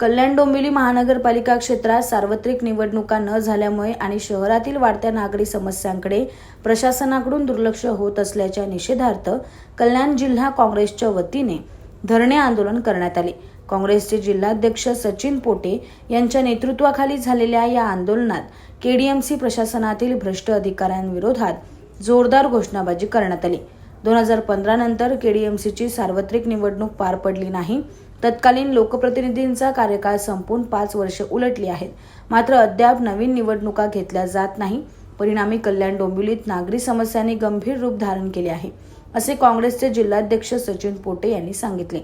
कल्याण डोंबिवली महानगरपालिका क्षेत्रात सार्वत्रिक निवडणुका न झाल्यामुळे आणि शहरातील वाढत्या नागरी समस्यांकडे प्रशासनाकडून दुर्लक्ष होत असल्याच्या निषेधार्थ कल्याण जिल्हा काँग्रेसच्या वतीने धरणे आंदोलन करण्यात आले. काँग्रेसचे जिल्हाध्यक्ष सचिन पोटे यांच्या नेतृत्वाखाली झालेल्या या आंदोलनात केडीएमसी प्रशासनातील भ्रष्ट अधिकाऱ्यांविरोधात जोरदार घोषणाबाजी करण्यात आली. दोन हजार पंधरानंतर के डी एम सीची सार्वत्रिक निवडणूक पार पडली नाही. तत्कालीन लोकप्रतिनिधींचा कार्यकाळ संपून पाच वर्ष उलटली आहेत. मात्र अद्याप नवीन निवडणुका घेतल्या जात नाही. परिणामी कल्याण डोंबिवलीत नागरी समस्यांनी गंभीर रूप धारण केले आहे असे काँग्रेसचे जिल्हाध्यक्ष सचिन पोटे यांनी सांगितले.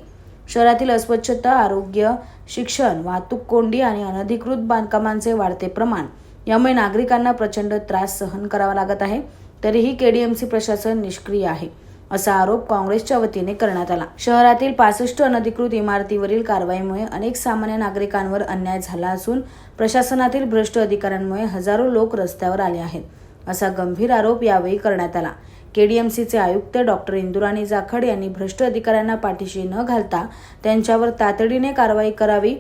शहरातील अस्वच्छता आरोग्य शिक्षण वाहतूक कोंडी आणि अनधिकृत बांधकामांचे वाढते प्रमाण यामुळे नागरिकांना प्रचंड त्रास सहन करावा लागत आहे. तरीही केडीएमसी प्रशासन निष्क्रिय आहे. असा आरोप काँग्रेसच्या वतीने करण्यात आला. शहरातील पासष्ट अनधिकृत इमारतीवरील कारवाईमुळे अनेक सामान्य नागरिकांवर अन्याय झाला असून प्रशासनातील भ्रष्ट अधिकाऱ्यांमुळे हजारो लोक रस्त्यावर आले आहेत असा गंभीर आरोप यावेळी करण्यात आला. केडीएमसीचे आयुक्त डॉक्टर इंदुराणी जाखड यांनी भ्रष्ट अधिकाऱ्यांना पाठीशी न घालता त्यांच्यावर तातडीने कारवाई करावी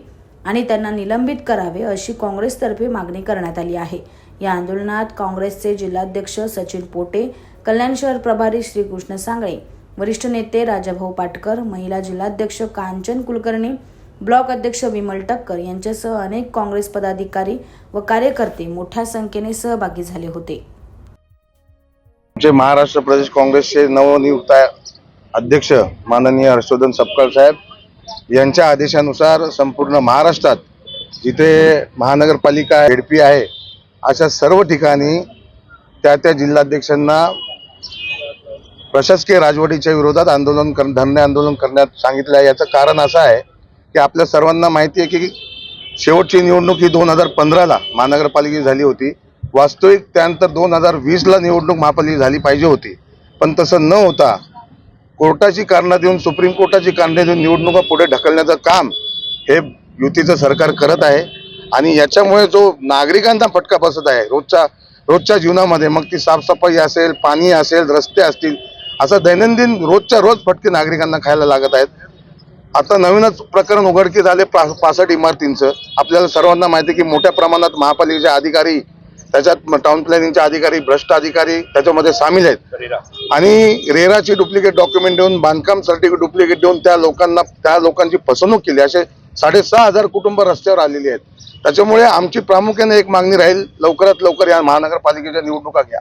आणि त्यांना निलंबित करावे अशी काँग्रेसतर्फे मागणी करण्यात आली आहे. या आंदोलनात काँग्रेसचे जिल्हाध्यक्ष सचिन पोटे कल्याण शहर प्रभारी श्रीकृष्ण सांगळे वरिष्ठ नेते राजाभाऊ पाटकर महिला जिल्हाध्यक्ष कांचन कुलकर्णी ब्लॉक अध्यक्ष विमल टक्कर यांच्यासह अनेक काँग्रेस पदाधिकारी व कार्यकर्ते मोठ्या संख्येने सहभागी झाले होते. आमचे महाराष्ट्र प्रदेश काँग्रेसचे नवनियुक्त अध्यक्ष माननीय हर्षवर्धन सपकाळ साहेब यांच्या आदेशानुसार संपूर्ण महाराष्ट्रात जिथे महानगरपालिका एडपी आहे अशा सर्व ठिकाणी त्या त्या जिल्हाध्यक्षांना प्रशासकीय राजवटीच्या विरोधात आंदोलन कर धरणे आंदोलन करण्यात सांगितलं आहे. याचं कारण असं आहे की आपल्या सर्वांना माहिती आहे की शेवटची निवडणूक ही दोन हजार पंधराला महानगरपालिकेची झाली होती. वास्तविक त्यानंतर दोन हजार वीसला निवडणूक महापालिका झाली पाहिजे होती. पण तसं न होता कोर्टाची कारणं देऊन सुप्रीम कोर्टाची कारणं देऊन निवडणुका पुढे ढकलण्याचं काम हे युतीचं सरकार करत आहे. आणि याच्यामुळे जो नागरिकांना फटका बसत आहे रोजच्या रोजच्या जीवनामध्ये मग ती साफसफाई असेल पाणी असेल रस्ते असतील असं दैनंदिन रोजच्या रोज फटके नागरिकांना खायला लागत आहेत. आता नवीनच प्रकरण उघडकीस आले पा पासष्ट इमारतींचं. आपल्याला सर्वांना माहिती की मोठ्या प्रमाणात महापालिकेचे अधिकारी त्याच्यात टाउन प्लॅनिंगचे अधिकारी भ्रष्ट अधिकारी त्याच्यामध्ये सामील आहेत. आणि रेराची डुप्लिकेट डॉक्युमेंट देऊन बांधकाम सर्टिफिकेट डुप्लिकेट देऊन त्या लोकांना त्या लोकांची फसवणूक केली. असे साडेसहा हजार कुटुंब रस्त्यावर आलेली आहेत. त्याच्यामुळे आमची प्रामुख्याने एक मागणी राहील लवकरात लवकर या महानगरपालिकेच्या निवडणुका घ्या.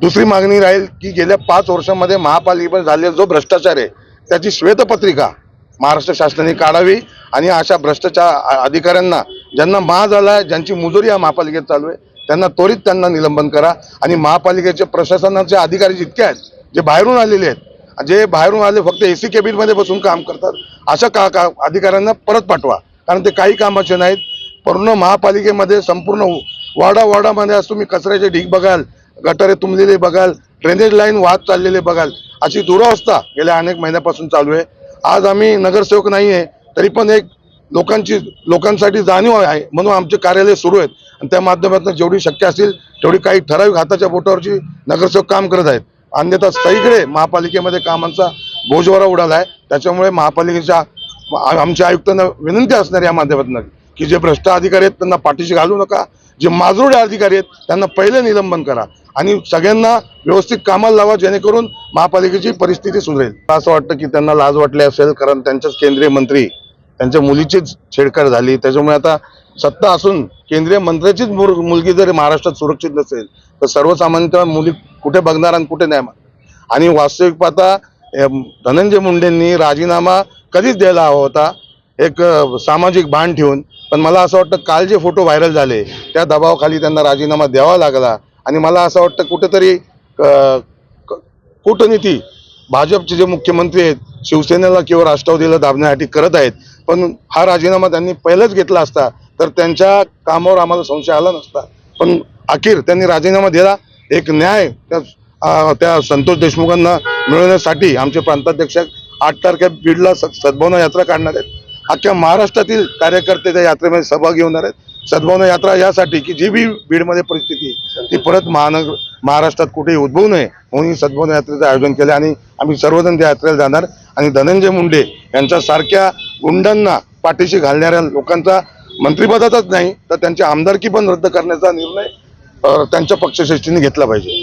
दुसरी मागणी राहील की गेल्या पाच वर्षामध्ये महापालिकेमध्ये झालेला जो भ्रष्टाचार आहे त्याची श्वेतपत्रिका महाराष्ट्र शासनाने काढावी आणि अशा भ्रष्टाचार अधिकाऱ्यांना ज्यांना महा झाला आहे ज्यांची मुजोरी या महापालिकेत चालू आहे त्यांना त्वरित त्यांना निलंबन करा. आणि महापालिकेचे प्रशासनाचे अधिकारी जितके आहेत जे बाहेरून आलेले आहेत जे बाहेरून आले फक्त ए सी केबिनमध्ये बसून काम करतात अशा का का अधिकाऱ्यांना परत पाठवा. कारण ते काही कामाचे नाहीत. पूर्ण महापालिकेमध्ये संपूर्ण वाडा वाडामध्ये आज तुम्ही कचऱ्याचे ढीग बघाल गटारे तुंबलेले बघाल ड्रेनेज लाईन वाहत चाललेले बघाल अशी दुरावस्था गेल्या अनेक महिन्यापासून चालू आहे. आज आम्ही नगरसेवक नाही आहे तरी पण एक लोकांची लोकांसाठी जाणीव आहे म्हणून आमचे कार्यालय सुरू आहेत. आणि त्या माध्यमातून जेवढी शक्य असेल तेवढी काही ठराविक हाताच्या बोटावरची नगरसेवक काम करत आहेत. अन्यथा सगळीकडे महापालिकेमध्ये कामांचा बोजवारा उडाला आहे त्याच्यामुळे महापालिकेच्या आमच्या आयुक्तांना विनंती असणार या माध्यमातून. की जे भ्रष्ट अधिकारी आहेत त्यांना पाठीशी घालू नका. जे माजरुडे अधिकारी आहेत त्यांना पहिले निलंबन करा. आणि सगळ्यांना व्यवस्थित कामाला लावा जेणेकरून महापालिकेची परिस्थिती सुधारेल. असं वाटतं की त्यांना लाज वाटली असेल कारण त्यांच्याच केंद्रीय मंत्री त्यांच्या मुलीचीच छेडछाड झाली. त्याच्यामुळे आता सत्ता असून केंद्रीय मंत्र्याचीच मुलगी जर महाराष्ट्रात सुरक्षित नसेल तर सर्वसामान्य मुली कुठे बघणार आणि कुठे नाही आणि वास्तविक पाहता धनंजय मुंडेंनी राजीनामा कधीच द्यायला हवा होता. एक सामाजिक भान ठेवून पण मला असं वाटतं काल जे फोटो व्हायरल झाले त्या दबावाखाली त्यांना राजीनामा द्यावा लागला. आणि मला असं वाटतं कुठेतरी क- कूटनीती भाजपचे जे मुख्यमंत्री आहेत शिवसेनेला किंवा राष्ट्रवादीला दाबण्यासाठी करत आहेत पण हा राजीनामा त्यांनी पहिलाच घेतला असता तर त्यांच्या कामावर आम्हाला संशय आला नसता. पण अखेर त्यांनी राजीनामा दिला. एक न्याय त्या त्या संतोष देशमुखांना मिळवण्यासाठी आमचे प्रांताध्यक्ष आठ तारखे बीडला स- सद्भावना यात्रा काढणार आहेत. अख्ख्या महाराष्ट्रातील कार्यकर्ते त्या यात्रेमध्ये सहभागी होणार आहेत. सद्भावना यात्रा यासाठी की जी बी बीडमध्ये परिस्थिती ती परत महानगर महाराष्ट्रात कुठेही उद्भवू नये म्हणून सद्भावना यात्रेचं आयोजन केलं आणि आम्ही सर्वजण त्या यात्रेला जाणार. आणि धनंजय मुंडे यांच्यासारख्या गुंडांना पाठीशी घालणाऱ्या लोकांचा मंत्रिपदाचाच नाही तर त्यांची आमदारकी पण रद्द करण्याचा निर्णय त्यांच्या पक्षश्रेष्ठींनी घेतला पाहिजे.